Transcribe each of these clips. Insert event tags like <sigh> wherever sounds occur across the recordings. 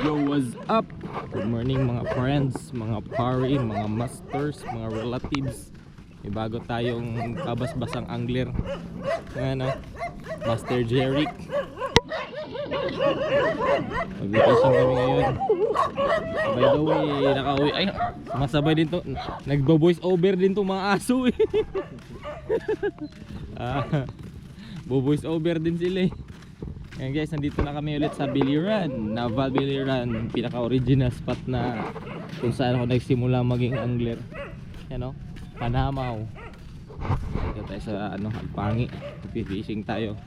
Yo, what's up? Good morning mga friends, mga pari, mga masters, mga relatives. May bago tayong kabasbasang angler. Ano? Master Jeric. Mag-vacation kami ngayon. By the way, nakauwi. Ay, masabay din to. Nagbo-voice over din to mga aso eh. <laughs> ah, bo-voice over din sila eh. Ayan guys, nandito na kami ulit sa Biliran, Naval Biliran, pinaka-original spot na kung saan ako nagsimula maging angler. Yan o, Panamaw. Dito tayo sa ano, Alpangi, fishing tayo.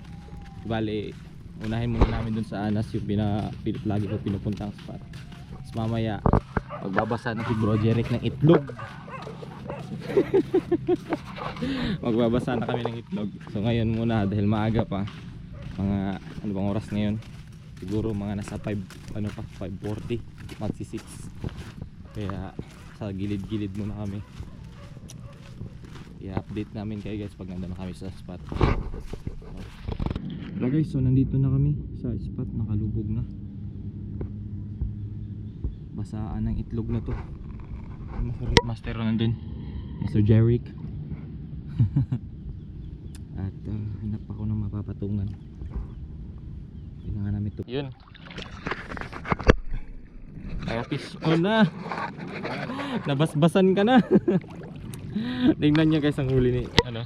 Bali, unahin muna namin dun sa Anas yung pina, pin, lagi ko pinupuntang spot. Tapos mamaya, magbabasa na si Bro Jeric ng itlog. <laughs> magbabasa na kami ng itlog. So ngayon muna dahil maaga pa, mga ano bang oras ngayon? Siguro mga nasa 5 ano pa 5.40 magsi 6 kaya sa gilid-gilid muna kami. I-update namin kayo guys pag nandun na kami sa spot. Hello guys so nandito na kami sa spot. Nakalubog na. Basaan ng itlog na to. Master, master nandun. Master Jeric <laughs> at uh, hanap ako ng mapapatungan. Kailangan namin ito yun. Kaya fish on na. Nabasbasan ka na. <laughs> Tingnan nyo guys ang huli ni ano?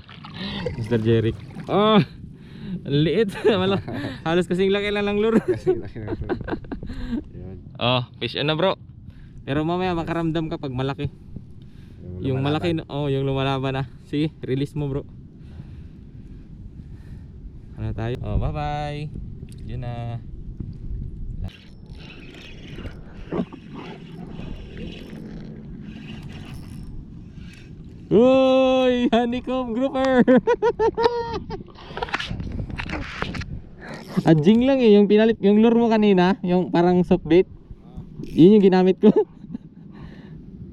Mr. Jeric. Oh ang liit. <laughs> Wala, halos kasing laki lang ng lure. <laughs> Kasi laki. Yun. oh fish on na bro? Pero mamaya makaramdam ka pag malaki. Yung malaki na- oh yung lumalaban na sige release mo bro ano tayo oh bye bye yun na Uy, honeycomb grouper. <laughs> Adjing lang eh, yung pinalit, yung lure mo kanina, yung parang soft bait. Yun yung ginamit ko. <laughs>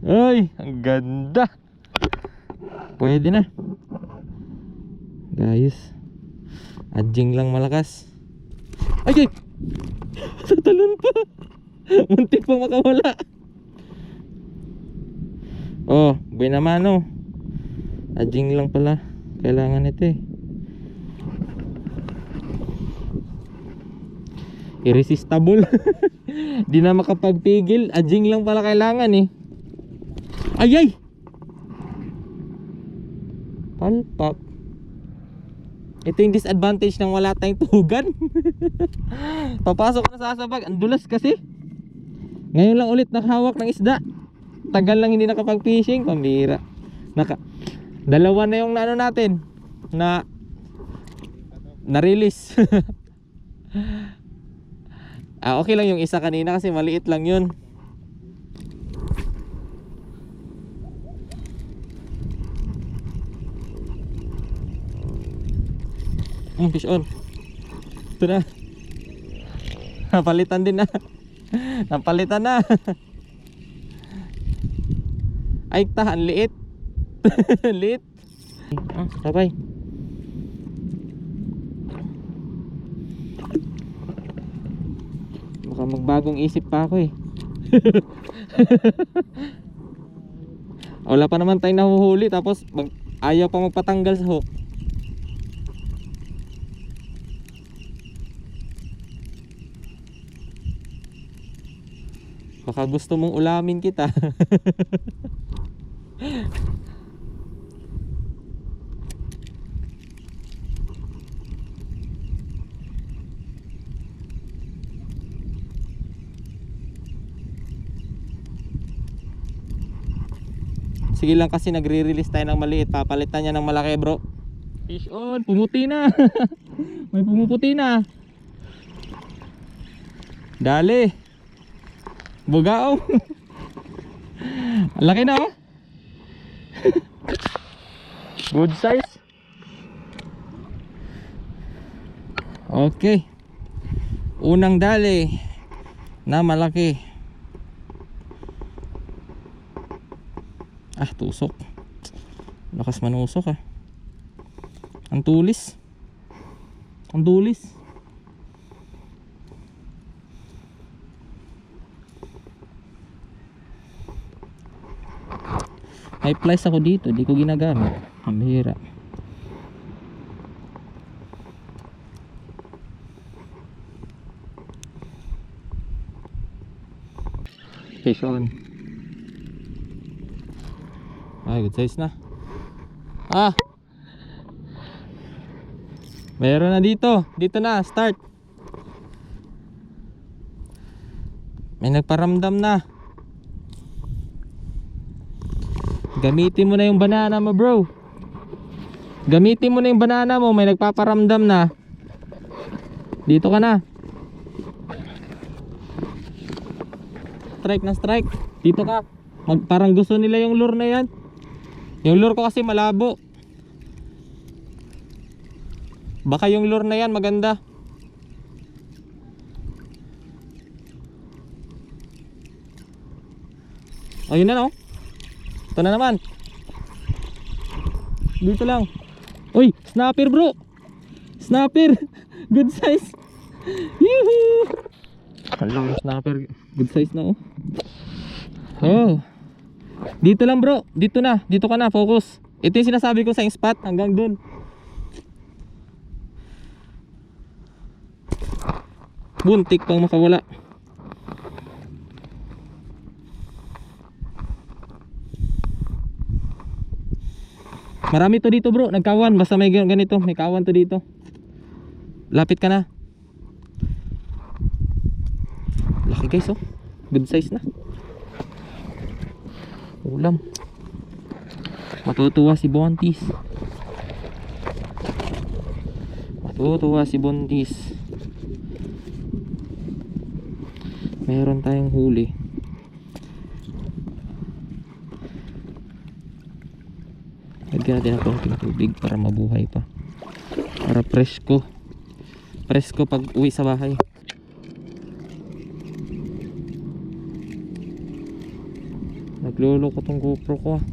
Ay, ang ganda. Pwede na. Guys. Adjing lang malakas. Ay, ay! Sa talon pa. Muntik pang makawala. Oh, buhay naman oh. Adjing lang pala. Kailangan ito eh. Irresistible. <laughs> Di na makapagpigil. Adjing lang pala kailangan eh. Ay ay! Palpak. Ito yung disadvantage ng wala tayong tugan. <laughs> Papasok na sa sabag. Ang dulas kasi. Ngayon lang ulit nakahawak ng isda. Tagal lang hindi nakapag-fishing. Pambira. Naka, dalawa na yung ano natin. Na na-release. <laughs> ah, okay lang yung isa kanina kasi maliit lang yun. Mm, fish on. Ito na. Napalitan din na. Napalitan na. Ay, tahan liit. <laughs> liit. Ah, sabay. Baka magbagong isip pa ako eh. <laughs> Wala pa naman tayong nahuhuli tapos ayaw pa magpatanggal sa hook. Baka gusto mong ulamin kita. <laughs> Sige lang kasi nagre-release tayo ng maliit. Papalitan niya ng malaki bro. Fish on. Pumuti na. <laughs> May pumuputi na. Dali. Bugao. Laki na oh. Good size. Okay. Unang dali na malaki. Ah, tusok. Lakas manusok ah. Ang tulis. Ang dulis. May flies ako dito, di ko ginagamit. Ang bihira. Fish on. Ay, good size na. Ah! Meron na dito. Dito na, start. May nagparamdam na. Gamitin mo na yung banana mo, bro. Gamitin mo na yung banana mo, may nagpaparamdam na. Dito ka na. Strike na strike. Dito ka. Mag, parang gusto nila yung lure na yan. Yung lure ko kasi malabo. Baka yung lure na yan maganda. Ayun na no. Ito na naman. Dito lang. Uy, snapper bro. Snapper. <laughs> Good size. Yuhu. Hello, snapper. Good size na oh. Oh. Dito lang bro. Dito na. Dito ka na. Focus. Ito yung sinasabi ko sa yung spot. Hanggang dun. Buntik pang makawala. Marami to dito bro, nagkawan basta may gan- ganito, may kawan to dito. Lapit ka na. Laki guys oh. Good size na. Ulam. Matutuwa si Bontis. Matutuwa si Bontis. Meron tayong huli. Lagyan natin ng konting tubig para mabuhay pa. Para presko. Presko pag uwi sa bahay. Nagluloko tong GoPro ko ah.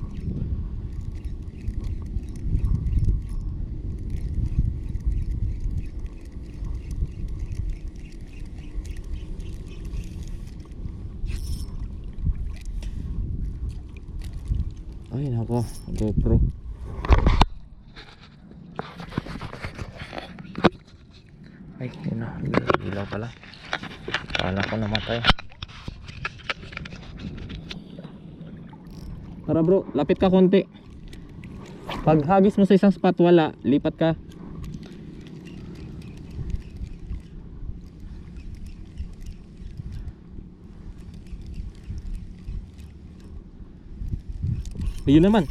Ay nako, GoPro. Ay, yun na. Ilaw pala. Kala ko namatay. Tara bro, lapit ka konti. Pag hagis mo sa isang spot wala, lipat ka. Ayun naman.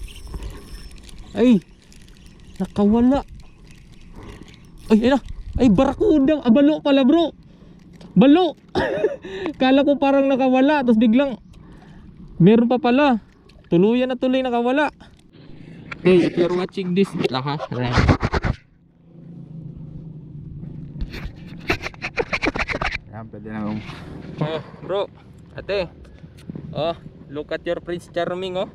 Ay! Nakawala. Ay, ayun na. Ay, barakuda. Ah, balo pala bro. Balo. <laughs> Kala ko parang nakawala. Tapos biglang, meron pa pala. Tuluyan na tuloy nakawala. Hey, if you're watching this, lakas. Yan, pwede na kung Oh, bro. Ate. Oh, look at your Prince Charming, oh.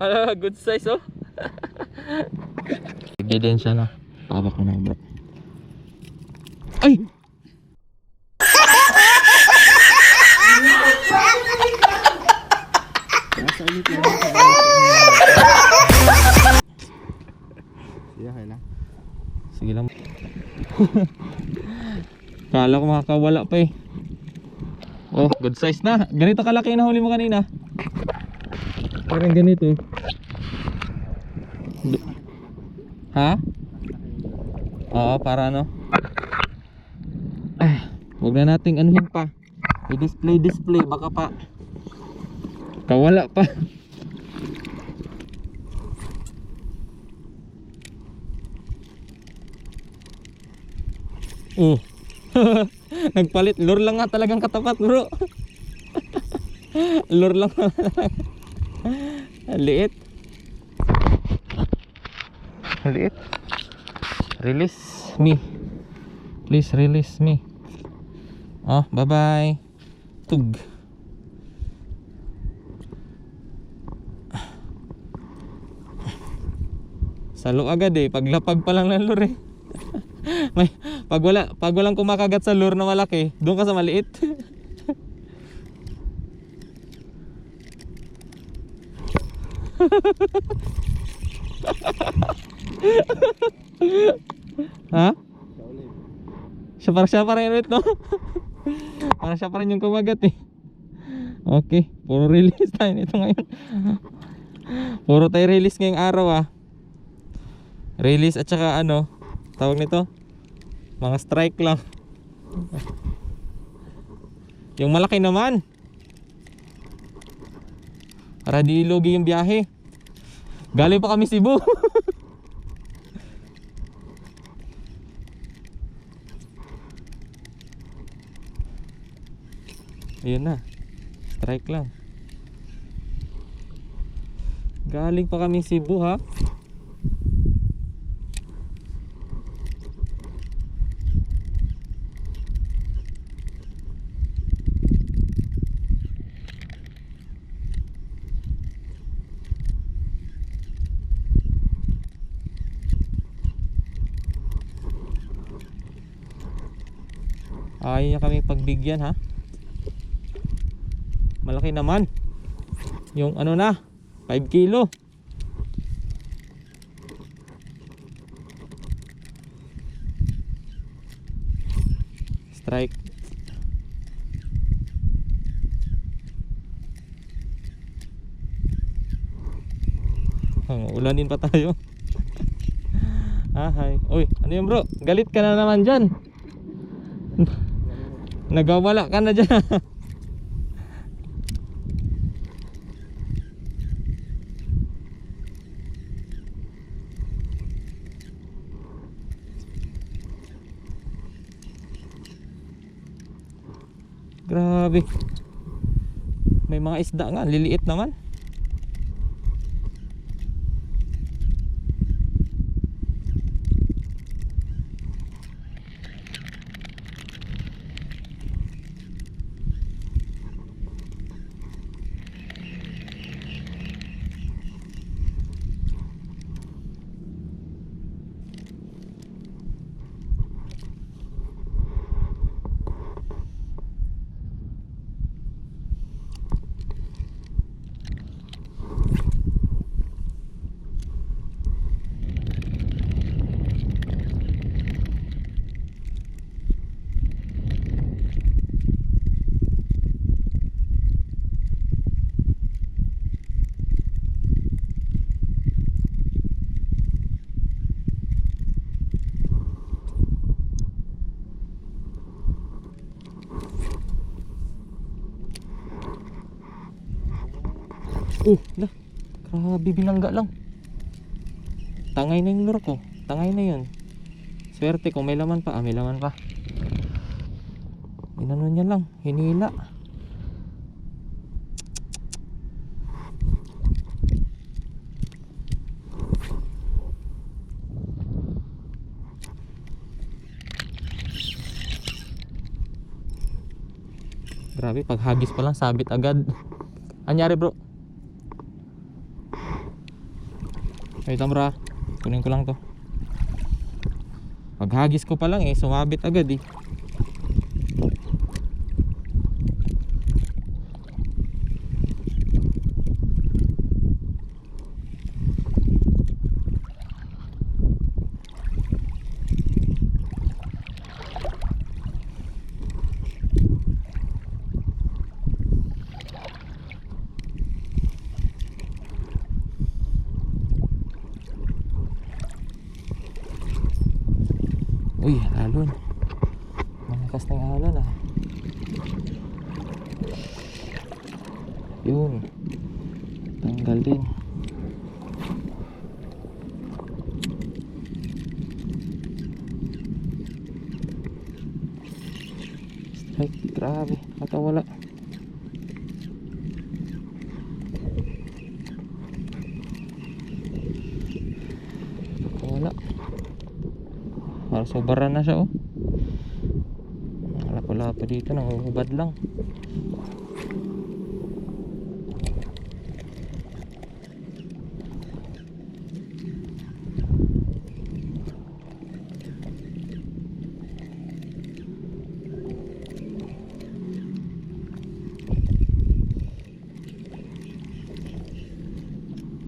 Hala, <laughs> good size, oh. Ebidensya na. Tawa ko na, bro. Ay! Ulit lang. Sige, okay lang. Sige. Kala ko makakawala pa eh. Oh, good size na. Ganito kalaki na huli mo kanina. Parang ganito. Du- ha? Oo, para ano? Ay, huwag na nating anuhin pa. I-display display baka pa kawala pa. Oh. <laughs> Nagpalit. Lure lang nga talagang katapat, bro. <laughs> Lure lang. Ang Liit. Liit. Release me. Please release me. Oh, bye-bye. Tug. Salo agad eh. Paglapag pa lang ng lure. <laughs> May pag wala pag walang kumakagat sa lure na malaki, doon ka sa maliit. <laughs> ha? Siya para siya pa rin ulit, no? <laughs> para siya pa yung kumagat eh. Okay, puro release tayo nito ngayon. puro tayo release ngayong araw ah. Release at saka ano, tawag nito? Mga strike lang. yung malaki naman. Para yung biyahe. Galing pa kami Cebu. <laughs> Ayun na. Strike lang. Galing pa kami Cebu ha. Ayaw niya kami pagbigyan ha. Malaki naman. Yung ano na, 5 kilo. Strike. Oh, ulanin pa tayo. <laughs> ah, hi. Uy, ano yun bro? Galit ka na naman dyan. Nagawala ka na dyan. <laughs> Grabe. May mga isda nga, liliit naman. Oh, na. Grabe binangga lang. Tangay na yung lure ko. Tangay na yun. Swerte kung may laman pa. Ah, may laman pa. Inano niya lang. Hinila. Grabe, pag hagis pa lang, sabit agad. Anyari bro? Bro ah. Kunin ko lang to. Paghagis ko pa lang eh, sumabit agad eh. Uy, alon. Malakas na yung alon ah. Yun. Tanggal din. Strike, grabe. Nakawala. Nakawala. Para sobaran na siya oh. Wala pa dito, nangungubad lang.